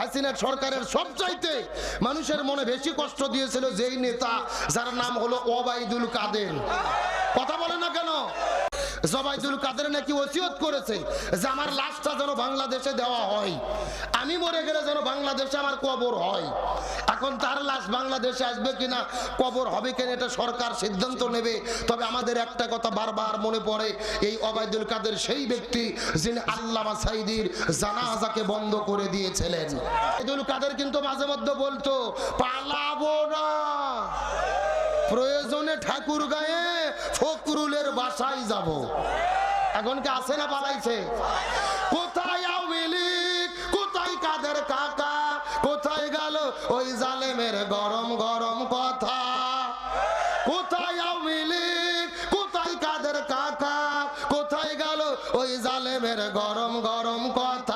হাসিনার সরকারের সবচাইতে মানুষের মনে বেশি কষ্ট দিয়েছিল যেই নেতা, যার নাম হলো ওবাইদুল কাদের। জবাইদুল কাদের নাকি ওসিয়ত করেছে যে আমার লাশটা যেন বাংলাদেশে দেওয়া হয়? আমি মরে গেলে যেন বাংলাদেশে আমার কবর হয়? এখন তার লাশ বাংলাদেশে আসবে কিনা, কবর হবে কিনা এটা সরকার সিদ্ধান্ত নেবে। তবে আমাদের একটা কথা বারবার মনে পড়ে, এই অবায়দুল কাদের সেই ব্যক্তি যিনি আল্লামা সাইদির জানাজাকে বন্ধ করে দিয়েছিলেন। অবায়দুল কাদের কিন্তু মাঝে মধ্যে বলতো, পালাবো না। প্রয়োজনে ঠাকুর গায়ে ফকরুলের বাসায় যাব। এখন কি আছে না পালাইছে? কোথায় আওয়ামী কোথায় কাদের কাকা? কোথায় গেল ওই জালেমের গরম গরম কথা? কোথায় আওয়ামী কোথায় কাদের কাকা? কোথায় গেল ওই জালেমের গরম গরম কথা?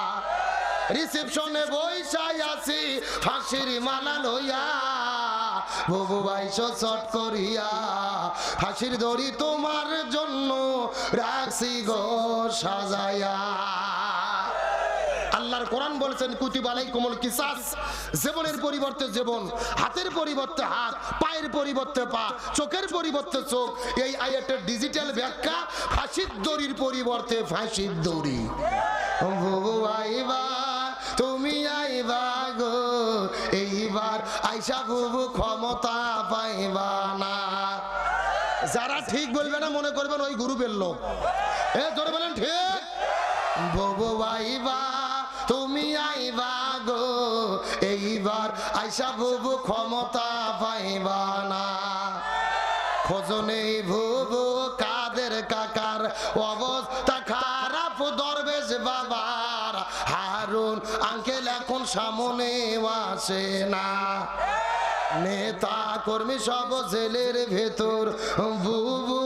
রিসেপশনে বৈশাই আছি ফাঁসির মালা লইয়া। বুবু বাইশ শট করিয়া ফাঁসির দড়ি তোমার জন্য রাখছি গো, সাজাইয়া। আল্লাহর কোরআন বলেছেন কুতিবালাই কোমল কিসাস, জীবনের পরিবর্তে জীবন, হাতের পরিবর্তে হাত, পায়ের পরিবর্তে পা, চোখের পরিবর্তে চোখ। এই আয়াতের ডিজিটাল ব্যাখ্যা ফাঁসির দড়ির পরিবর্তে ফাঁসির দড়ি। আইবা গো, এইবার আইসা বুবু ক্ষমতা পাইবা না। যারা ঠিক বলবে না, মনে করবেন ওই গ্রুপের লোক। এ ধরে বলেন, ঠিক? ববু আইবা, তুমি আইবা গো, এইবার আইসা বুবু ক্ষমতা পাইবা না। খোঁজনে ভুবু কাদের কাকার অবস্থা আঙ্কেল এখন সামনে আসে না। নেতা কর্মী সব জেলের ভেতর, বুবু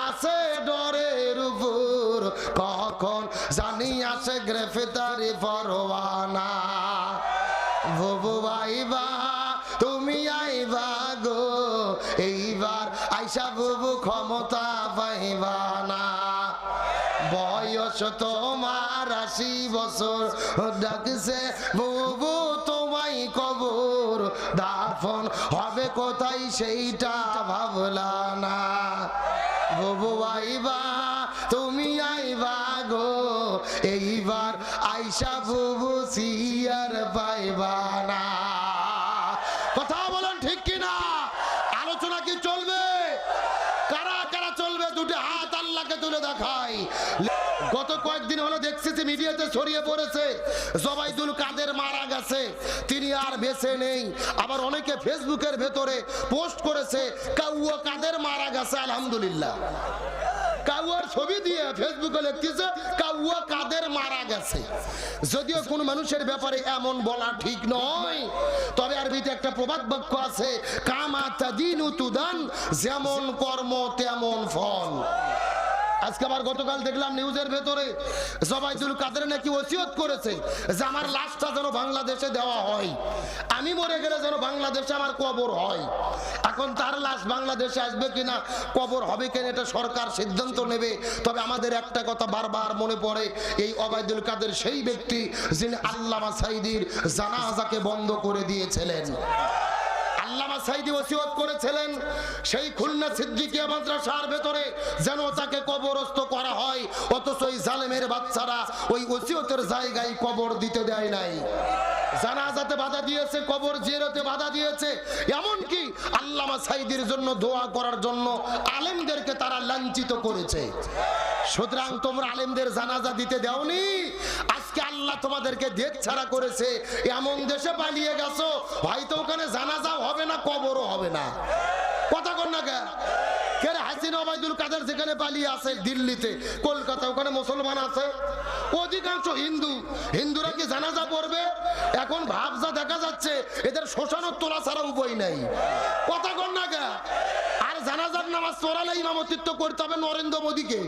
আছে ডরের উপর। কখন জানি আসে গ্রেফতারি পরোয়ানা। বুবু আইবা, তুমি আইবা গো। এইবার আইসা বুবু ক্ষমতা পাইবা না। তোমার আশি বছর। ডাকছে, বুবু, তোমায় কবর দাফন হবে কোথায় সেইটা ভাবলা না। বুবু, আইবা, তুমি আইবা গো। এইবার আইসা বুবু, সিয়ার পাইবা না কথা বলেন ঠিক কিনা আলোচনা কি চলবে কারা কারা চলবে দুটো হাত তুলে দেখাই। গত কয়েকদিন হলো দেখছি যে মিডিয়াতে ছড়িয়ে পড়েছে, জবাইদুল কাদের মারা গেছে, তিনি আর বেঁচে নেই। আবার অনেকে ফেসবুকের ভেতরে পোস্ট করেছে কাউয়া কাদের মারা গেছে, আলহামদুলিল্লাহ। কাউয়ার ছবি দিয়ে ফেসবুকে লিখতেছে, কাউয়া কাদের মারা গেছে। যদিও কোন মানুষের ব্যাপারে এমন বলা ঠিক নয়, তবে আরবিতে একটা প্রবাদ বাক্য আছে কামা তাদিনু তুদান, যেমন কর্ম তেমন ফল। আজকে আবার গতকাল দেখলাম নিউজের ভেতরে জবাইদুল কাদের নাকি ওসিয়ত করেছে যে আমার লাশটা যেন বাংলাদেশে দেওয়া হয়। আমি মরে গেলে যেন বাংলাদেশে আমার কবর হয়। এখন তার লাশ বাংলাদেশে আসবে কিনা, কবর হবে কিনা এটা সরকার সিদ্ধান্ত নেবে। তবে আমাদের একটা কথা বারবার মনে পড়ে, এই অবায়দুল কাদের সেই ব্যক্তি যিনি আল্লামা সাইদির জানাজাকে বন্ধ করে দিয়েছিলেন। আল্লামা সাইদি ওসিয়ত করেছিলেন, সেই খুলনা সিদ্দিকিয়া মাদ্রাসার ভেতরে যেন তাকে কবরস্থ করা হয়। অথচ ওই জালেমের বাচ্চারা ওই ওসিয়তের জায়গায় কবর দিতে দেয় নাই। জানাজাতে বাধা দিয়েছে, কবর জিয়ারতে বাধা দিয়েছে। এমনকি আল্লামা সাইদির জন্য দোয়া করার জন্য আলেমদেরকে তারা লাঞ্ছিত করেছে। সুতরাং তোমরা আলেমদের জানাজা দিতে দেওনি? আজকে আল্লাহ তোমাদেরকে দেখ ছাড়া করেছে। এমন দেশে পালিয়ে গেছো, হয়তো ওখানে জানাজাও হবে না, কবরও হবে না। কথা কর না কে কে রে হাসিন ওবায়দুল কাদের যেখানে পালিয়ে আছে দিল্লিতে, কলকাতা, ওখানে মুসলমান আছে। অধিকাংশ হিন্দু, হিন্দুরা কি জানাজা পড়বে? এখন ভাবজা দেখা যাচ্ছে, এদের শোষণের তোলা ছাড়া উপায় নাই। কথা কর না গা। আর জানাজার নামাজ পড়ালে ইমামতিত্ব করতে হবে নরেন্দ্র মোদীকে।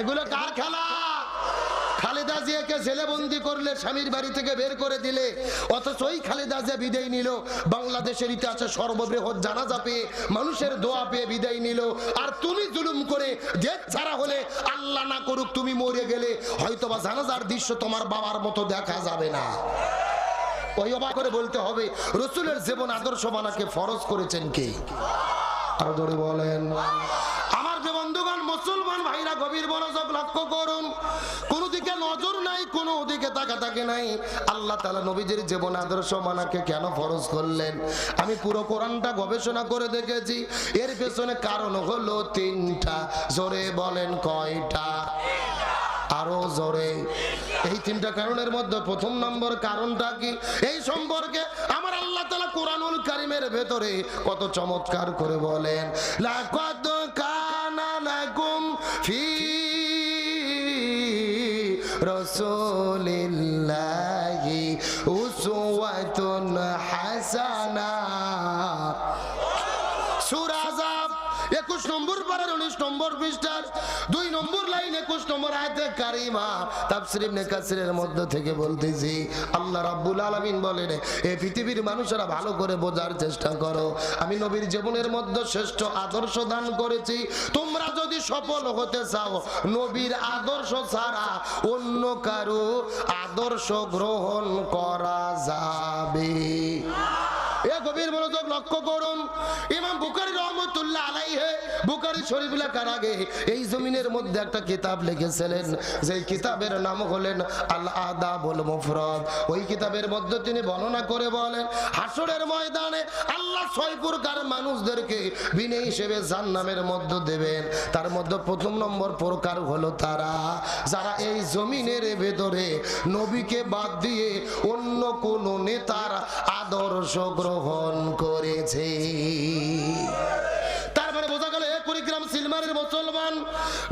এগুলো কার খেলা? খালেদা জিয়াকে জেলে বন্দি করলে স্বামীর বাড়ি থেকে বের করে দিলে অথচ ওই খালেদা জিয়া বিদায় নিল। বাংলাদেশের ইতিহাসে সর্ববৃহৎ জানাজা পেয়ে, মানুষের দোয়া পেয়ে বিদায় নিল। আর তুমি জুলুম করে দেশ ছাড়া হলে আল্লাহ না করুক তুমি মরে গেলে, হয়তোবা জানাজার দৃশ্য তোমার বাবার মতো দেখা যাবে না। ওই অবাক করে বলতে হবে, রসুলের জীবন আদর্শ বানাকে ফরজ করেছেন কে? আরও ধরে বলেন। আমার যে বন্ধুগণ, মুসলমান ভাইরা, গভীর মনোযোগ লক্ষ্য করুন। কোন দিকে তাকা তাকে নাই। আল্লাহ তালা নবীজির জীবন আদর্শ মানাকে কেন ফরজ করলেন? আমি পুরো কোরআনটা গবেষণা করে দেখেছি। এর পেছনে কারণ হলো তিনটা। জোরে বলেন কয়টা? আরও জোরে। এই তিনটা কারণের মধ্যে প্রথম নম্বর কারণটা কি? এই সম্পর্কে আমার আল্লাহ তালা কোরআনুল কারিমের ভেতরে কত চমৎকার করে বলেন, লাকাদ রাসূলিল্লাহি উসওয়াতুন হাসানা। সূরা 21 নম্বর পারার 19 নম্বর পৃষ্ঠার দুই নম্বর লাইন 21 নম্বর আয়াতে কারিমা তাফসীর ইবনে মধ্য থেকে বলতেছি, আল্লাহ রাব্বুল আলামিন বলেন এই পৃথিবীর মানুষেরা ভালো করে বোঝার চেষ্টা করো। আমি নবীর জীবনের মধ্যে শ্রেষ্ঠ আদর্শ দান করেছি। তোমরা যদি সফল হতে চাও, নবীর আদর্শ ছাড়া অন্য কারও আদর্শ গ্রহণ করা যাবে। এ গভীর মনোযোগ লক্ষ্য করুন মানুষদেরকে বিনে হিসেবে জান্নামের মধ্যে দেবেন। তার মধ্যে প্রথম নম্বর প্রকার হলো তারা, যারা এই জমিনের ভেতরে নবীকে বাদ দিয়ে অন্য কোন নেতার আদর্শ গ্রহণ করেছে। তারপরে বোঝা গেল কুড়িগ্রাম সিলমারের মুসলমান।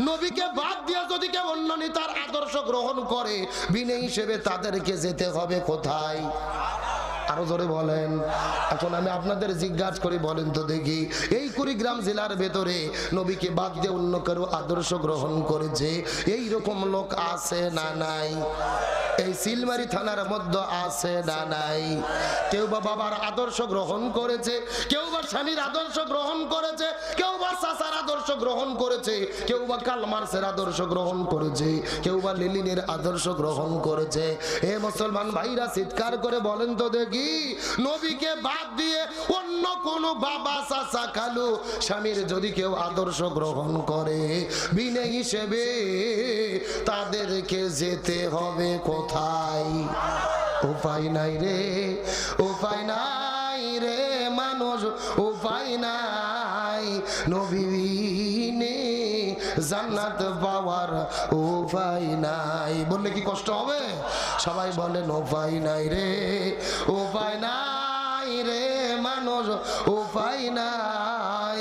নবীকে বাদ দিয়ে যদি কেউ অন্য নেতার আদর্শ গ্রহণ করে বিনে হিসেবে তাদেরকে যেতে হবে কোথায়? আরও জোরে বলেন। এখন আমি আপনাদের জিজ্ঞাসা করি, বলেন তো দেখি, এই কুড়িগ্রাম জেলার ভেতরে নবীকে বাদ দিয়ে অন্য কারও আদর্শ গ্রহণ করেছে? এই রকম লোক আছে না নাই? এই সিলমারি থানার মধ্যে আছে না নাই? কেউ বা বাবার আদর্শ গ্রহণ করেছে, কেউ বা স্বামীর আদর্শ গ্রহণ করেছে, কেউ বা চাচার আদর্শ গ্রহণ করেছে, কেউ বা কালমার্সের আদর্শ গ্রহণ করেছে, কেউ বা লিলিনের আদর্শ গ্রহণ করেছে। এ মুসলমান ভাইরা চিৎকার করে বলেন তো দেখি, নবীকে বাদ দিয়ে অন্য কোন বাবা, চাচা, কালু, স্বামীর যদি কেউ আদর্শ গ্রহণ করে, বিনে হিসেবে তাদেরকে যেতে হবে কোথায়? উপায় নাই রে, উপায় নাই রে মানুষ, উপায় নাই। নবীনে জান্নাত পাওয়ার উপায় নাই। বললে কি কষ্ট হবে? সবাই বলেন উপায় নাই রে, উপায় নাই রে মানুষ, উপায় নাই।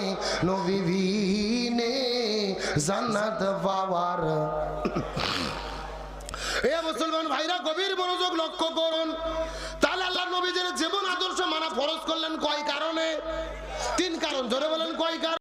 নবীনে জান্নাত পাওয়ার এ মুসলমান ভাইরা, গভীর মনোযোগ লক্ষ্য করুন। তাহলে আল্লাহ নবীদের জীবন আদর্শ মানা ফরজ করলেন কয় কারণে? তিন কারণ। ধরে বলেন কয় কারণ?